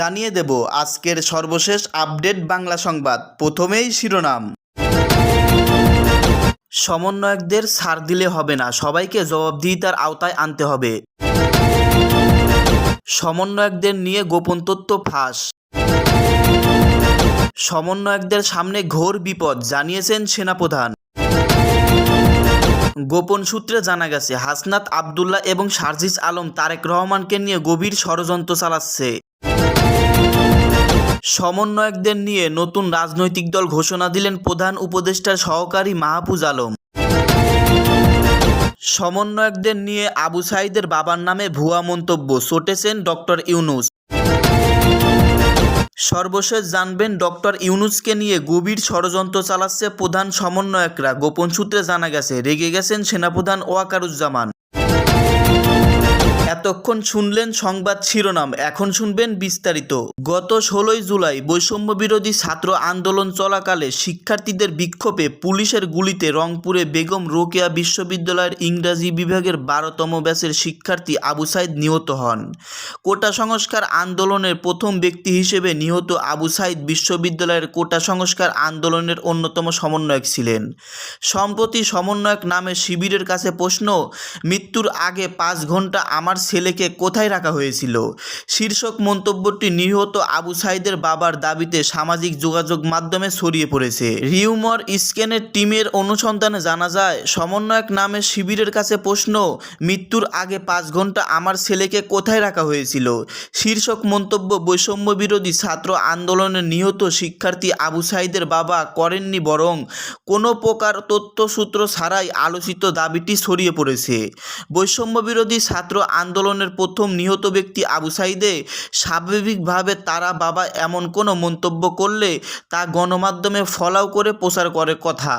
জানিয়ে দেব আজকের সর্বশেষ আপডেট বাংলা সংবাদ। প্রথমেই শিরোনাম। সমন্বয়কদের ছাড় দিলে হবে না, সবাইকে জবাবদিহিতার আওতায় আনতে হবে। সমন্বয়কদের নিয়ে গোপন তথ্য ফাঁস। সমন্বয়কদের সামনে ঘোর বিপদ, জানিয়েছেন সেনাপ্রধান। গোপন সূত্রে জানা গেছে, হাসনাত আবদুল্লাহ এবং সার্জিস আলম তারেক রহমানকে নিয়ে গভীর ষড়যন্ত্র চালাচ্ছে। সমন্বয়কদের নিয়ে নতুন রাজনৈতিক দল ঘোষণা দিলেন প্রধান উপদেষ্টার সহকারী মাহফুজ আলম। সমন্বয়কদের নিয়ে আবু সাইদের বাবার নামে ভুয়া মন্তব্য, চটেছেন ডক্টর ইউনুস। সর্বশেষ জানবেন, ডক্টর ইউনুসকে নিয়ে গভীর ষড়যন্ত্র চালাচ্ছে প্রধান সমন্বয়করা। গোপন সূত্রে জানা গেছে, রেগে গেছেন সেনাপ্রধান ওয়াকারুজ্জামান। এতক্ষণ শুনলেন সংবাদ শিরোনাম, এখন শুনবেন বিস্তারিত। গত ষোলোই জুলাই বৈষম্য বিরোধী ছাত্র আন্দোলন চলাকালে শিক্ষার্থীদের বিক্ষোভে পুলিশের গুলিতে রংপুরে বেগম রোকেয়া বিশ্ববিদ্যালয়ের ইংরাজি বিভাগের বারোতম ব্যাচের শিক্ষার্থী আবু সাইদ নিহত হন। কোটা সংস্কার আন্দোলনের প্রথম ব্যক্তি হিসেবে নিহত আবু সাইদ বিশ্ববিদ্যালয়ের কোটা সংস্কার আন্দোলনের অন্যতম সমন্বয়ক ছিলেন। সম্প্রতি সমন্বয়ক নামে শিবিরের কাছে প্রশ্ন, মৃত্যুর আগে পাঁচ ঘণ্টা আমার ছেলেকে কোথায় রাখা হয়েছিল? শীর্ষক মন্তব্যটি নিহত আবু সাইদের বাবার দাবিতে সামাজিক যোগাযোগ মাধ্যমে ছড়িয়ে পড়েছে। রিউমর স্ক্যানের টিমের অনুসন্ধানে জানা যায়, সমন্বয়ক নামে শিবিরের কাছে প্রশ্ন, মৃত্যুর আগে পাঁচ ঘণ্টা আমার ছেলেকে কোথায় রাখা হয়েছিল? শীর্ষক মন্তব্য, বৈষম্য বিরোধী ছাত্র আন্দোলনে নিহত শিক্ষার্থী আবু সাইদের বাবা করেননি বরং কোনো প্রকার তথ্যসূত্র ছাড়াই আলোচিত দাবিটি ছড়িয়ে পড়েছে। বৈষম্য বিরোধী ছাত্র আন্দোলনের প্রথম নিহত ব্যক্তি আবু সাইদে স্বাভাবিকভাবে তারা বাবা এমন কোনো মন্তব্য করলে তা গণমাধ্যমে ফলাও করে প্রচার করে কথা।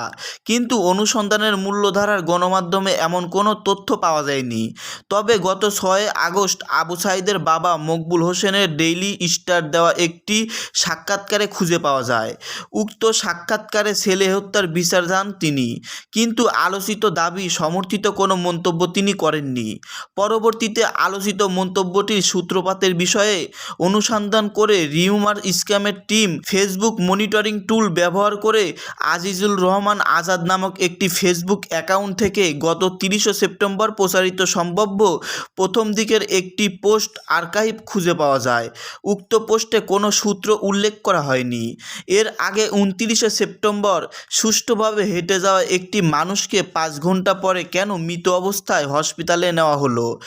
কিন্তু অনুসন্ধানের মূল্যধারার গণমাধ্যমে এমন কোনো তথ্য পাওয়া যায়নি। তবে গত ছয় আগস্ট আবু সাইদের বাবা মকবুল হোসেনের ডেইলি স্টার দেওয়া একটি সাক্ষাৎকারে খুঁজে পাওয়া যায়। উক্ত সাক্ষাৎকারে ছেলে হত্যার বিচার যান তিনি। কিন্তু আলোচিত দাবি সমর্থিত কোনো মন্তব্য তিনি করেননি। পরবর্তীতে আলোচিত মন্তব্যটির সূত্রপাতের বিষয়ে অনুসন্ধান করে রিউমার স্ক্যামের টিম ফেসবুক মনিটরিং টুল ব্যবহার করে আজিজুল রহমান আজাদ নামক একটি ফেসবুক অ্যাকাউন্ট থেকে গত তিরিশে সেপ্টেম্বর প্রচারিত সম্ভাব্য প্রথম দিকের একটি পোস্ট আর্কাইভ খুঁজে পাওয়া যায়। উক্ত পোস্টে কোনো সূত্র উল্লেখ করা হয়নি। এর আগে উনতিরিশে সেপ্টেম্বর সুষ্ঠুভাবে হেঁটে যাওয়া একটি মানুষকে পাঁচ ঘণ্টা পরে কেন মৃত অবস্থায় হসপিটালে নেওয়া হলো?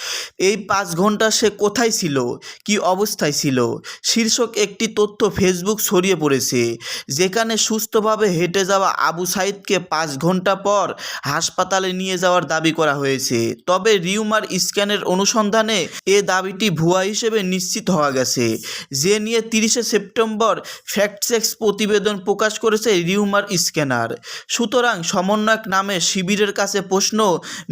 এই পাঁচ ঘণ্টা সে কোথায় ছিল? কি অবস্থায় ছিল? শীর্ষক একটি তথ্য ফেসবুক ছড়িয়ে পড়েছে, যেখানে সুস্থভাবে হেঁটে যাওয়া আবু সাইদকে পাঁচ ঘণ্টা পর হাসপাতালে নিয়ে যাওয়ার দাবি করা হয়েছে। তবে রিউমার স্ক্যানের অনুসন্ধানে এ দাবিটি ভুয়া হিসেবে নিশ্চিত হওয়া গেছে। যে নিয়ে তিরিশে সেপ্টেম্বর ফ্যাক্টসেক্স প্রতিবেদন প্রকাশ করেছে রিউমার স্ক্যানার। সুতরাং সমন্বয়ক নামে শিবিরের কাছে প্রশ্ন,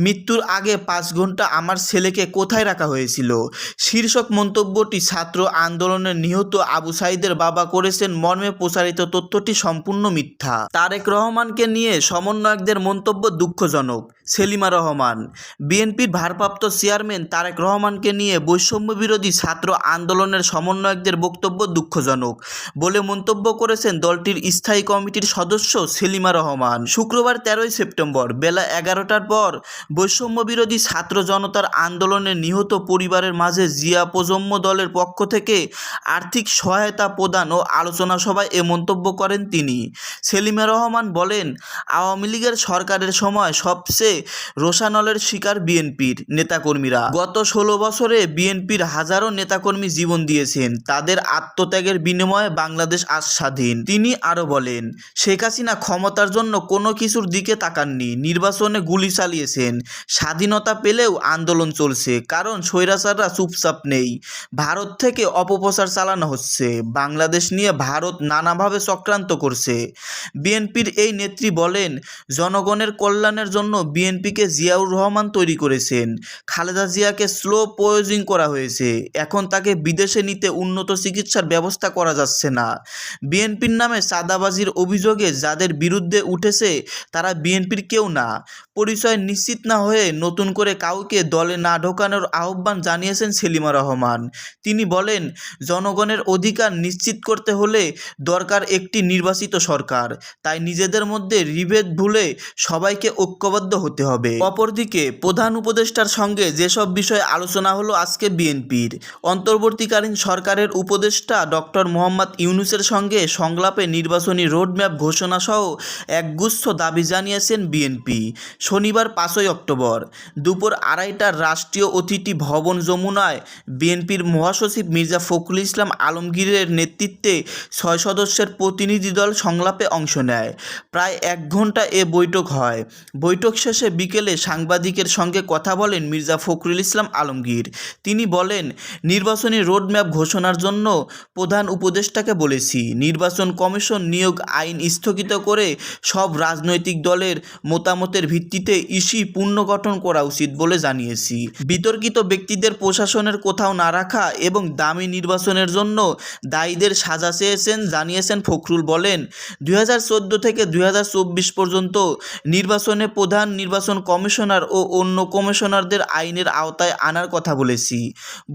মৃত্যুর আগে পাঁচ ঘণ্টা আমার ছেলেকে কোথায় রাখা হয়েছিল? শীর্ষক মন্তব্যটি ছাত্র আন্দোলনের নিহত আবু সাইদের বাবা করেছেন মর্মে প্রচারিত তথ্যটি সম্পূর্ণ মিথ্যা। তারেক রহমানকে নিয়ে সমন্বয়কদের মন্তব্য দুঃখজনক। সেলিমা রহমান, বিএনপির ভারপ্রাপ্ত চেয়ারম্যান তারেক রহমানকে নিয়ে বৈষম্য বিরোধী ছাত্র আন্দোলনের সমন্বয়কদের বক্তব্য দুঃখজনক বলে মন্তব্য করেছেন দলটির স্থায়ী কমিটির সদস্য সেলিমা রহমান। শুক্রবার তেরোই সেপ্টেম্বর বেলা এগারোটার পর বৈষম্য বিরোধী ছাত্র জনতার আন্দোলনে নিহত পরিবারের মাঝে জিয়া প্রজন্ম দলের পক্ষ থেকে আর্থিক সহায়তা প্রদান ও আলোচনা সভায় এ মন্তব্য করেন তিনি। সেলিমা রহমান বলেন, আওয়ামী লীগের সরকারের সময় সবচেয়ে রোশানলের শিকার বিএনপির নেতাকর্মীরা। গত ষোলো বছরে বিএনপির হাজারো নেতাকর্মী জীবন দিয়েছেন, তাদের আত্মত্যাগের বিনিময়ে বাংলাদেশ আজ স্বাধীন। তিনি আরও বলেন, শেখ হাসিনা ক্ষমতার জন্য কোনো কিছুর দিকে তাকাননি, নির্বাচনে গুলি চালিয়েছেন, স্বাধীনতা পেলেও আন্দোলন চলছে। কারণ স্বৈরাচাররা চুপচাপ নেই। ভারত থেকে অপপ্রচার চালানো হচ্ছে। বাংলাদেশ নিয়ে ভারত নানাভাবে চক্রান্ত করছে। বিএনপির এই নেত্রী বলেন, জনগণের কল্যাণের জন্য বিএনপিকে জিয়াউর রহমান তৈরি করেছেন। খালেদা জিয়াকে স্লো প্রয়োজিং করা হয়েছে। এখন তাকে বিদেশে নিতে উন্নত চিকিৎসার ব্যবস্থা করা যাচ্ছে না। বিএনপির নামে চাঁদাবাজির অভিযোগে যাদের বিরুদ্ধে উঠেছে, তারা বিএনপির কেউ না। পরিচয় নিশ্চিত না হয়ে নতুন করে কাউকে দলে না ঢোকানোর করার আহ্বান জানিয়েছেন সেলিমা রহমান। তিনি বলেন, জনগণের অধিকার নিশ্চিত করতে হলে দরকার একটি নির্বাচিত সরকার। তাই নিজেদের মধ্যে বিভেদ ভুলে সবাইকে ঐক্যবদ্ধ হতে হবে। অপরদিকে, প্রধান উপদেষ্টার সঙ্গে যেসব বিষয়ে আলোচনা হলো আজকে বিএনপির। অন্তর্বর্তীকালীন সরকারের উপদেষ্টা ডক্টর মোহাম্মদ ইউনুসের সঙ্গে সংলাপে নির্বাচনী রোডম্যাপ ঘোষণা সহ একগুচ্ছ দাবি জানিয়েছেন বিএনপি। শনিবার পাঁচই অক্টোবর, দুপুর আড়াইটার রাষ্ট্রীয় অতিথি ভবন যমুনায় বিএনপির মহাসচিব মির্জা ফখরুল ইসলাম আলমগীরের নেতৃত্বে ছয় সদস্যের প্রতিনিধি দল সংলাপে অংশ নেয়। প্রায় এক ঘণ্টা এ বৈঠক হয়। বৈঠক শেষে বিকেলে সাংবাদিকের সঙ্গে কথা বলেন মির্জা ফখরুল ইসলাম আলমগীর। তিনি বলেন, নির্বাচনী রোডম্যাপ ঘোষণার জন্য প্রধান উপদেষ্টাকে বলেছি। নির্বাচন কমিশন নিয়োগ আইন স্থগিত করে সব রাজনৈতিক দলের মতামতের ভিত্তিতে ইসি পুনর্গঠন করা উচিত বলে জানিয়েছি। বিতর্কিত ব্যক্তিদের প্রশাসনের কোথাও না রাখা এবং দামি নির্বাচনের জন্য দায়ীদের সাজা চেয়েছেন, জানিয়েছেন ফখরুল বলেন। দু হাজার চোদ্দ থেকে দু হাজার চব্বিশ পর্যন্ত নির্বাচনে প্রধান নির্বাচন কমিশনার ও অন্য কমিশনারদের আইনের আওতায় আনার কথা বলেছি।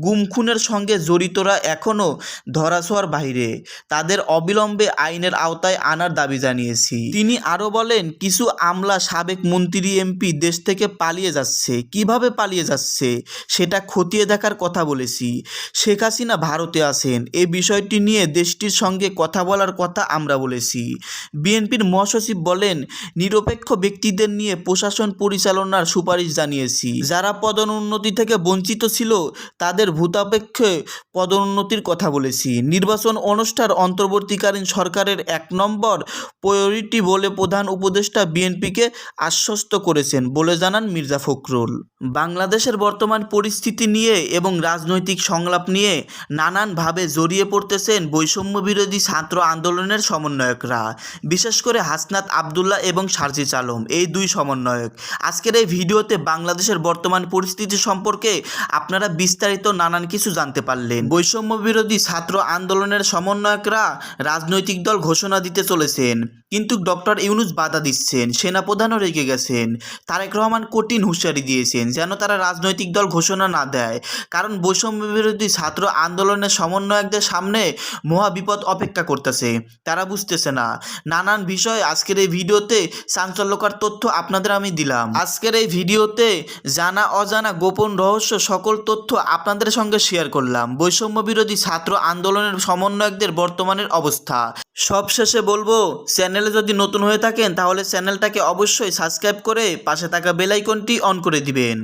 গুম খুনের সঙ্গে জড়িতরা এখনও ধরাছোঁয়ার বাইরে তাদের অবিলম্বে আইনের আওতায় আনার দাবি জানিয়েছি। তিনি আরও বলেন, কিছু আমলা সাবেক মন্ত্রী এমপি দেশ থেকে পালিয়ে যাচ্ছে। কীভাবে পালিয়ে যাচ্ছে? সেটা খতিয়ে দেখার কথা বলেছি। শেখ হাসিনা ভারতে আসেন এ বিষয়টি নিয়ে দেশটির সঙ্গে কথা বলার কথা আমরা বলেছি। বিএনপির মহাসচিব বলেন, নিরপেক্ষ ব্যক্তিদের নিয়ে প্রশাসন পরিচালনার সুপারিশ জানিয়েছি। যারা পদোন্নতি থেকে বঞ্চিত ছিল, তাদের ভূতাপেক্ষে পদোন্নতির কথা বলেছি। নির্বাচন অনুষ্ঠান অন্তর্বর্তীকালীন সরকারের এক নম্বর প্রায়োরিটি বলে প্রধান উপদেষ্টা বিএনপিকে আশ্বস্ত করেছেন বলে জানান মির্জা ফখরুল। বাংলাদেশের বর্তমান পরিস্থিতি নিয়ে এবং রাজনৈতিক সংলাপ নিয়ে নানানভাবে জড়িয়ে পড়তেছেন বৈষম্য বিরোধী ছাত্র আন্দোলনের সমন্বয়করা, বিশেষ করে হাসনাত আবদুল্লাহ এবং সার্জিস আলম, এই দুই সমন্বয়ক। আজকের এই ভিডিওতে বাংলাদেশের বর্তমান পরিস্থিতি সম্পর্কে আপনারা বিস্তারিত নানান কিছু জানতে পারলেন। বৈষম্য বিরোধী ছাত্র আন্দোলনের সমন্বয়করা রাজনৈতিক দল ঘোষণা দিতে চলেছেন। কিন্তু ডক্টর ইউনুস বাধা দিচ্ছেন, সেনাপ্রধানও রেগে গেছেন, তারেক রহমান কঠিন হুঁশিয়ারি দিয়েছেন যেন তারা রাজনৈতিক দল ঘোষণা না দেয়। কারণ বৈষম্য বিরোধী ছাত্র আন্দোলনের সমন্বয়কদের সামনে মহা বিপদ অপেক্ষা করতেছে। তারা বুঝতেছে না। নানান বিষয় আজকের এই ভিডিওতে চাঞ্চল্যকর তথ্য আপনাদের আমি দিলাম। আজকের এই ভিডিওতে জানা অজানা গোপন রহস্য সকল তথ্য আপনাদের সঙ্গে শেয়ার করলাম। বৈষম্য বিরোধী ছাত্র আন্দোলনের সমন্বয়কদের বর্তমানের অবস্থা। সবশেষে বলব, চ্যানেলে যদি নতুন হয়ে থাকেন, তাহলে চ্যানেলটাকে অবশ্যই সাবস্ক্রাইব করে পাশে থাকা বেলাইকনটি অন করে দিবেন।